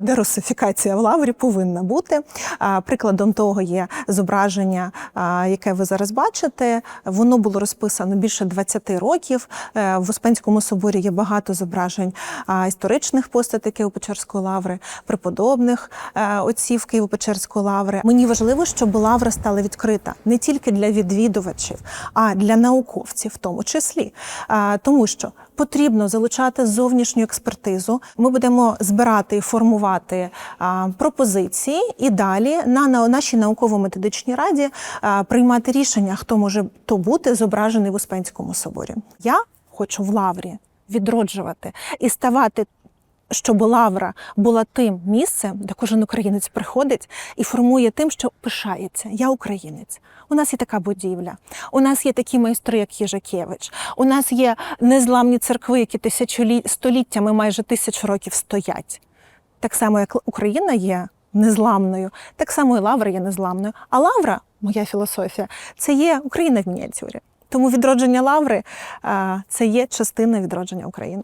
Дерусифікація в лаврі повинна бути. Прикладом того є зображення, яке ви зараз бачите. Воно було розписано більше 20 років. Е, В Успенському соборі є багато зображень історичних постатей Києво-Печерської лаври, преподобних е, отців Києво-Печерської лаври. Мені важливо, щоб лавра стала відкрита не тільки для відвідувачів, а для науковців, в тому числі, тому що потрібно залучати зовнішню експертизу. Ми будемо збирати і формувати пропозиції і далі на, на нашій науково-методичній раді приймати рішення, хто може то бути зображений в Успенському соборі. Я хочу в лаврі відроджувати і ставати. Щоб лавра була тим місцем, де кожен українець приходить і формує тим, що пишається. Я українець. У нас є така будівля. У нас є такі майстри, як Їжакевич. У нас є незламні церкви, які тисячолі... століттями, майже тисячу років стоять. Так само, як Україна є незламною, так само і лавра є незламною. А лавра, моя філософія, це є Україна в мініатюрі. Тому відродження лаври це є частина відродження України.